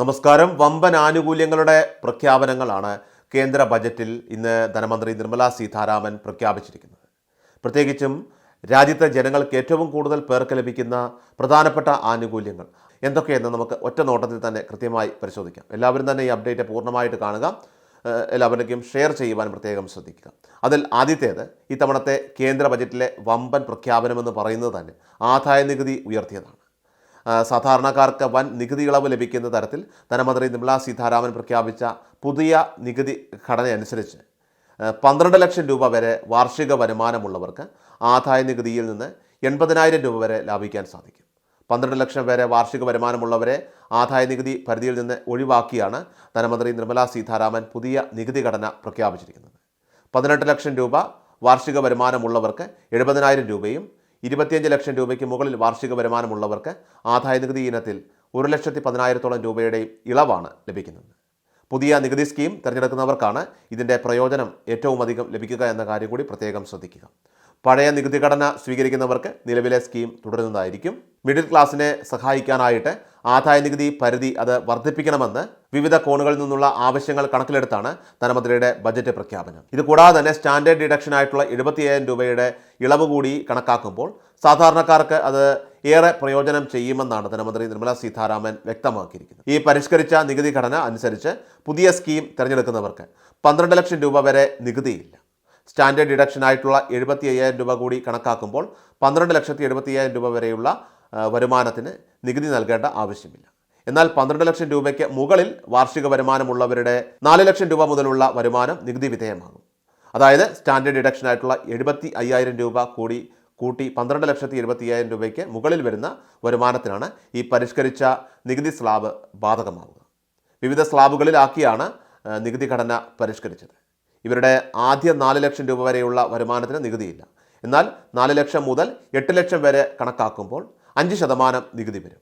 നമസ്കാരം. വമ്പൻ ആനുകൂല്യങ്ങളുടെ പ്രഖ്യാപനങ്ങളാണ് കേന്ദ്ര ബജറ്റിൽ ഇന്ന് ധനമന്ത്രി നിർമ്മല സീതാരാമൻ പ്രഖ്യാപിച്ചിരിക്കുന്നത്. പ്രത്യേകിച്ചും രാജ്യത്തെ ജനങ്ങൾക്ക് ഏറ്റവും കൂടുതൽ പേർക്ക് ലഭിക്കുന്ന പ്രധാനപ്പെട്ട ആനുകൂല്യങ്ങൾ എന്തൊക്കെയെന്ന് നമുക്ക് ഒറ്റ നോട്ടത്തിൽ തന്നെ കൃത്യമായി പരിശോധിക്കാം. എല്ലാവരും തന്നെ ഈ അപ്ഡേറ്റ് പൂർണമായിട്ട് കാണുക. എല്ലാവരുടെയും ഷെയർ ചെയ്യുവാൻ പ്രത്യേകം ശ്രദ്ധിക്കുക. അതിൽ ആദ്യത്തേത് ഇത്തവണത്തെ കേന്ദ്ര ബജറ്റിലെ വമ്പൻ പ്രഖ്യാപനമെന്ന് പറയുന്നത് തന്നെ ആദായ നികുതി ഉയർത്തിയതാണ്. സാധാരണക്കാർക്ക് വൻ നികുതി ഇളവ് ലഭിക്കുന്ന തരത്തിൽ ധനമന്ത്രി നിർമ്മലാ സീതാരാമൻ പ്രഖ്യാപിച്ച പുതിയ നികുതി ഘടനയനുസരിച്ച് പന്ത്രണ്ട് ലക്ഷം രൂപ വരെ വാർഷിക വരുമാനമുള്ളവർക്ക് ആദായ നികുതിയിൽ നിന്ന് എൺപതിനായിരം രൂപ വരെ ലാഭിക്കാൻ സാധിക്കും. പന്ത്രണ്ട് ലക്ഷം വരെ വാർഷിക വരുമാനമുള്ളവരെ ആദായ നികുതി പരിധിയിൽ നിന്ന് ഒഴിവാക്കിയാണ് ധനമന്ത്രി നിർമ്മലാ സീതാരാമൻ പുതിയ നികുതി ഘടന പ്രഖ്യാപിച്ചിരിക്കുന്നത്. പതിനെട്ട് ലക്ഷം രൂപ വാർഷിക വരുമാനമുള്ളവർക്ക് എഴുപതിനായിരം രൂപയും ഇരുപത്തിയഞ്ച് ലക്ഷം രൂപയ്ക്ക് മുകളിൽ വാർഷിക വരുമാനമുള്ളവർക്ക് ആദായ നികുതി ഇനത്തിൽ ഒരു ലക്ഷത്തി പതിനായിരത്തോളം രൂപയുടെയും ഇളവാണ് ലഭിക്കുന്നത്. പുതിയ നികുതി സ്കീം തിരഞ്ഞെടുക്കുന്നവർക്കാണ് ഇതിന്റെ പ്രയോജനം ഏറ്റവും അധികം ലഭിക്കുക എന്ന കാര്യം കൂടി പ്രത്യേകം ശ്രദ്ധിക്കുക. പഴയ നികുതി ഘടന സ്വീകരിക്കുന്നവർക്ക് നിലവിലെ സ്കീം തുടരുന്നതായിരിക്കും. മിഡിൽ ക്ലാസ്സിനെ സഹായിക്കാനായിട്ട് ആദായ നികുതി പരിധി അത് വർദ്ധിപ്പിക്കണമെന്ന് വിവിധ കോണുകളിൽ നിന്നുള്ള ആവശ്യങ്ങൾ കണക്കിലെടുത്താണ് ധനമന്ത്രിയുടെ ബജറ്റ് പ്രഖ്യാപനം. ഇത് കൂടാതെ തന്നെ സ്റ്റാൻഡേർഡ് ഡിഡക്ഷൻ ആയിട്ടുള്ള എഴുപത്തിയ്യായിരം രൂപയുടെ ഇളവ് കൂടി കണക്കാക്കുമ്പോൾ സാധാരണക്കാർക്ക് അത് ഏറെ പ്രയോജനം ചെയ്യുമെന്നാണ് ധനമന്ത്രി നിർമ്മല സീതാരാമൻ വ്യക്തമാക്കിയിരിക്കുന്നത്. ഈ പരിഷ്കരിച്ച നികുതി ഘടന അനുസരിച്ച് പുതിയ സ്കീം തിരഞ്ഞെടുക്കുന്നവർക്ക് പന്ത്രണ്ട് ലക്ഷം രൂപ വരെ നികുതിയില്ല. സ്റ്റാൻഡേർഡ് ഡിഡക്ഷൻ ആയിട്ടുള്ള എഴുപത്തി അയ്യായിരം രൂപ കൂടി കണക്കാക്കുമ്പോൾ പന്ത്രണ്ട് ലക്ഷത്തി എഴുപത്തി അയ്യായിരം രൂപ വരെയുള്ള വരുമാനത്തിന് നികുതി നൽകേണ്ട ആവശ്യമില്ല. എന്നാൽ പന്ത്രണ്ട് ലക്ഷം രൂപയ്ക്ക് മുകളിൽ വാർഷിക വരുമാനമുള്ളവരുടെ നാല് ലക്ഷം രൂപ മുതലുള്ള വരുമാനം നികുതി വിധേയമാകും. അതായത് സ്റ്റാൻഡേർഡ് ഡിഡക്ഷൻ ആയിട്ടുള്ള എഴുപത്തി അയ്യായിരം രൂപ കൂടി കൂട്ടി പന്ത്രണ്ട് ലക്ഷത്തി എഴുപത്തി അയ്യായിരം രൂപയ്ക്ക് മുകളിൽ വരുന്ന വരുമാനത്തിനാണ് ഈ പരിഷ്കരിച്ച നികുതി സ്ലാബ് ബാധകമാവുക. വിവിധ സ്ലാബുകളിലാക്കിയാണ് നികുതി ഘടന പരിഷ്കരിച്ചത്. ഇവരുടെ ആദ്യ നാല് ലക്ഷം രൂപ വരെയുള്ള വരുമാനത്തിന് നികുതിയില്ല. എന്നാൽ നാല് ലക്ഷം മുതൽ എട്ട് ലക്ഷം വരെ കണക്കാക്കുമ്പോൾ അഞ്ച് ശതമാനം നികുതി വരും.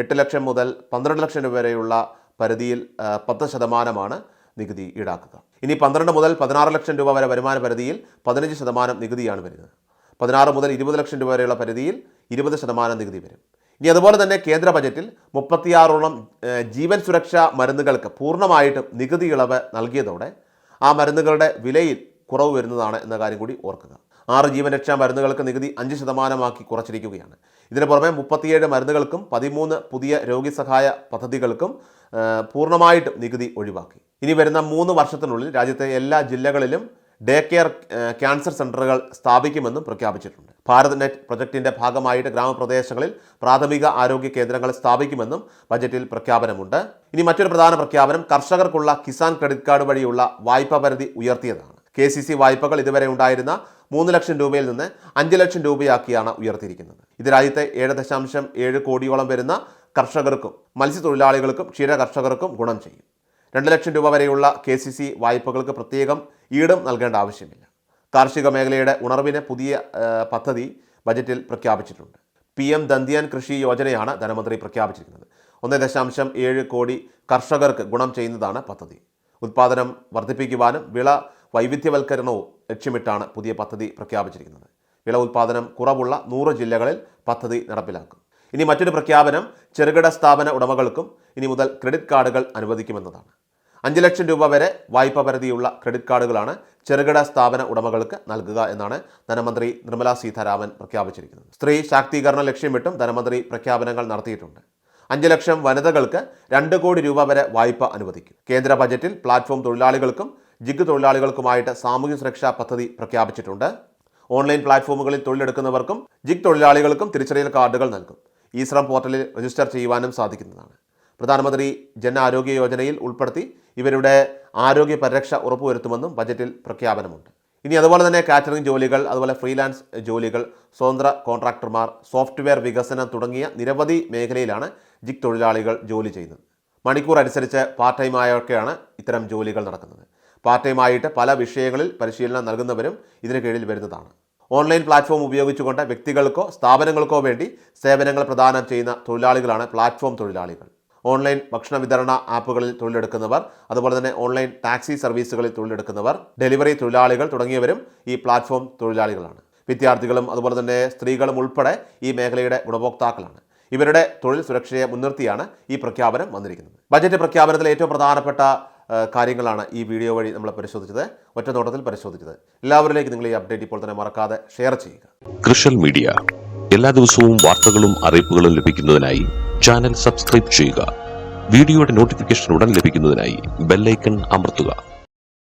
എട്ട് ലക്ഷം മുതൽ പന്ത്രണ്ട് ലക്ഷം രൂപ വരെയുള്ള പരിധിയിൽ പത്ത് ശതമാനമാണ് നികുതി ഈടാക്കുക. ഇനി പന്ത്രണ്ട് മുതൽ പതിനാറ് ലക്ഷം രൂപ വരെ വരുമാന പരിധിയിൽ പതിനഞ്ച് ശതമാനം നികുതിയാണ് വരുന്നത്. പതിനാറ് മുതൽ ഇരുപത് ലക്ഷം രൂപ വരെയുള്ള പരിധിയിൽ ഇരുപത് ശതമാനം നികുതി വരും. ഇനി അതുപോലെ തന്നെ കേന്ദ്ര ബജറ്റിൽ മുപ്പത്തിയാറോളം ജീവൻ സുരക്ഷാ മരുന്നുകൾക്ക് പൂർണമായിട്ടും നികുതി ഇളവ് നൽകിയതോടെ ആ മരുന്നുകളുടെ വിലയിൽ കുറവ് വരുന്നതാണ് എന്ന കാര്യം കൂടി ഓർക്കുക. ആറ് ജീവൻ രക്ഷാ മരുന്നുകൾക്ക് നികുതി അഞ്ച് ശതമാനമാക്കി കുറച്ചിരിക്കുകയാണ്. ഇതിന് പുറമെ മുപ്പത്തിയേഴ് മരുന്നുകൾക്കും പതിമൂന്ന് പുതിയ രോഗിസഹായ പദ്ധതികൾക്കും ആ, പൂർണമായിട്ടും നികുതി ഒഴിവാക്കി. ഇനി വരുന്ന മൂന്ന് വർഷത്തിനുള്ളിൽ രാജ്യത്തെ എല്ലാ ജില്ലകളിലും ഡേ കെയർ ക്യാൻസർ സെന്ററുകൾ സ്ഥാപിക്കുമെന്നും പ്രഖ്യാപിച്ചിട്ടുണ്ട്. ഭാരത് നെറ്റ് പ്രൊജക്ടിന്റെ ഭാഗമായിട്ട് ഗ്രാമപ്രദേശങ്ങളിൽ പ്രാഥമിക ആരോഗ്യ കേന്ദ്രങ്ങൾ സ്ഥാപിക്കുമെന്നും ബജറ്റിൽ പ്രഖ്യാപനമുണ്ട്. ഇനി മറ്റൊരു പ്രധാന പ്രഖ്യാപനം കർഷകർക്കുള്ള കിസാൻ ക്രെഡിറ്റ് കാർഡ് വഴിയുള്ള വായ്പാ പരിധി ഉയർത്തിയതാണ്. കെ സി സി വായ്പകൾ ഇതുവരെ ഉണ്ടായിരുന്ന മൂന്ന് ലക്ഷം രൂപയിൽ നിന്ന് അഞ്ച് ലക്ഷം രൂപയാക്കിയാണ് ഉയർത്തിയിരിക്കുന്നത്. ഇത് രാജ്യത്തെ ഏഴ് ദശാംശം ഏഴ് കോടിയോളം വരുന്ന കർഷകർക്കും മത്സ്യത്തൊഴിലാളികൾക്കും ക്ഷീര കർഷകർക്കും ഗുണം ചെയ്യും. രണ്ട് ലക്ഷം രൂപ വരെയുള്ള കെ സി സി വായ്പകൾക്ക് പ്രത്യേകം ഈടും നൽകേണ്ട ആവശ്യമില്ല. കാർഷിക മേഖലയുടെ ഉണർവിന് പുതിയ പദ്ധതി ബജറ്റിൽ പ്രഖ്യാപിച്ചിട്ടുണ്ട്. പി എം ദന്തിയാൻ കൃഷി യോജനയാണ് ധനമന്ത്രി പ്രഖ്യാപിച്ചിരിക്കുന്നത്. ഒന്ന് ദശാംശം ഏഴ് കോടി കർഷകർക്ക് ഗുണം ചെയ്യുന്നതാണ് പദ്ധതി. ഉത്പാദനം വർദ്ധിപ്പിക്കുവാനും വിള വൈവിധ്യവൽക്കരണവും ലക്ഷ്യമിട്ടാണ് പുതിയ പദ്ധതി പ്രഖ്യാപിച്ചിരിക്കുന്നത്. വിള ഉൽപാദനം കുറവുള്ള നൂറ് ജില്ലകളിൽ പദ്ധതി നടപ്പിലാക്കും. ഇനി മറ്റൊരു പ്രഖ്യാപനം ചെറുകിട സ്ഥാപന ഉടമകൾക്കും ഇനി മുതൽ ക്രെഡിറ്റ് കാർഡുകൾ അനുവദിക്കുമെന്നതാണ്. അഞ്ച് ലക്ഷം രൂപ വരെ വായ്പ പരിധിയുള്ള ക്രെഡിറ്റ് കാർഡുകളാണ് ചെറുകിട സ്ഥാപന ഉടമകൾക്ക് നൽകുക എന്നാണ് ധനമന്ത്രി നിർമ്മല സീതാരാമൻ പ്രഖ്യാപിച്ചിരിക്കുന്നത്. സ്ത്രീ ശാക്തീകരണ ലക്ഷ്യമിട്ടും ധനമന്ത്രി പ്രഖ്യാപനങ്ങൾ നടത്തിയിട്ടുണ്ട്. അഞ്ച് ലക്ഷം വനിതകൾക്ക് രണ്ട് കോടി രൂപ വരെ വായ്പ അനുവദിക്കും. കേന്ദ്ര ബജറ്റിൽ പ്ലാറ്റ്ഫോം തൊഴിലാളികൾക്കും ജിഗ് തൊഴിലാളികൾക്കുമായിട്ട് സാമൂഹ്യ സുരക്ഷാ പദ്ധതി പ്രഖ്യാപിച്ചിട്ടുണ്ട്. ഓൺലൈൻ പ്ലാറ്റ്ഫോമുകളിൽ തൊഴിലെടുക്കുന്നവർക്കും ജിഗ് തൊഴിലാളികൾക്കും തിരിച്ചറിയൽ കാർഡുകൾ നൽകും. ഈ ശ്രം പോർട്ടലിൽ രജിസ്റ്റർ ചെയ്യുവാനും സാധിക്കുന്നതാണ്. പ്രധാനമന്ത്രി ജൻ ആരോഗ്യ യോജനയിൽ ഉൾപ്പെടുത്തി ഇവരുടെ ആരോഗ്യ പരിരക്ഷ ഉറപ്പുവരുത്തുമെന്നും ബജറ്റിൽ പ്രഖ്യാപനമുണ്ട്. ഇനി അതുപോലെ തന്നെ കാറ്ററിംഗ് ജോലികൾ അതുപോലെ ഫ്രീലാൻസ് ജോലികൾ സ്വതന്ത്ര കോൺട്രാക്ടർമാർ സോഫ്റ്റ്വെയർ വികസനം തുടങ്ങിയ നിരവധി മേഖലയിലാണ് ജിഗ് തൊഴിലാളികൾ ജോലി ചെയ്യുന്നത്. മണിക്കൂർ അനുസരിച്ച് പാർട്ട് ടൈം ആയൊക്കെയാണ് ഇത്തരം ജോലികൾ നടക്കുന്നത്. പാർട്ട് ടൈമായിട്ട് പല വിഷയങ്ങളിൽ പരിശീലനം നൽകുന്നവരും ഇതിന് കീഴിൽ വരുന്നതാണ്. ഓൺലൈൻ പ്ലാറ്റ്ഫോം ഉപയോഗിച്ചുകൊണ്ട് വ്യക്തികൾക്കോ സ്ഥാപനങ്ങൾക്കോ വേണ്ടി സേവനങ്ങൾ പ്രദാനം ചെയ്യുന്ന തൊഴിലാളികളാണ് പ്ലാറ്റ്ഫോം തൊഴിലാളികൾ. ഓൺലൈൻ ഭക്ഷണ വിതരണ ആപ്പുകളിൽ തൊഴിലെടുക്കുന്നവർ അതുപോലെ തന്നെ ഓൺലൈൻ ടാക്സി സർവീസുകളിൽ തൊഴിലെടുക്കുന്നവർ ഡെലിവറി തൊഴിലാളികൾ തുടങ്ങിയവരും ഈ പ്ലാറ്റ്ഫോം തൊഴിലാളികളാണ്. വിദ്യാർത്ഥികളും അതുപോലെ തന്നെ സ്ത്രീകളും ഉൾപ്പെടെ ഈ മേഖലയുടെ ഗുണഭോക്താക്കളാണ്. ഇവരുടെ തൊഴിൽ സുരക്ഷയെ മുൻനിർത്തിയാണ് ഈ പ്രഖ്യാപനം വന്നിരിക്കുന്നത്. ബജറ്റ് പ്രഖ്യാപനത്തിലെ ഏറ്റവും പ്രധാനപ്പെട്ട കാര്യങ്ങളാണ് ഈ വീഡിയോ വഴി നമ്മൾ പരിശോധിച്ചത് ഒറ്റ നോട്ടത്തിൽ പരിശോധിച്ചത്. എല്ലാവരിലേക്ക് നിങ്ങൾ ഈ അപ്ഡേറ്റ് ഇപ്പോൾ തന്നെ മറക്കാതെ ഷെയർ ചെയ്യുക. കൃഷൽ മീഡിയ എല്ലാ ദിവസവും വാർത്തകളും അറിയിപ്പുകളും ലഭിക്കുന്നതിനായി ചാനൽ സബ്സ്ക്രൈബ് ചെയ്യുക. വീഡിയോയുടെ നോട്ടിഫിക്കേഷൻ ഉടൻ ലഭിക്കുന്നതിനായി ബെല്ലൈക്കൺ അമർത്തുക.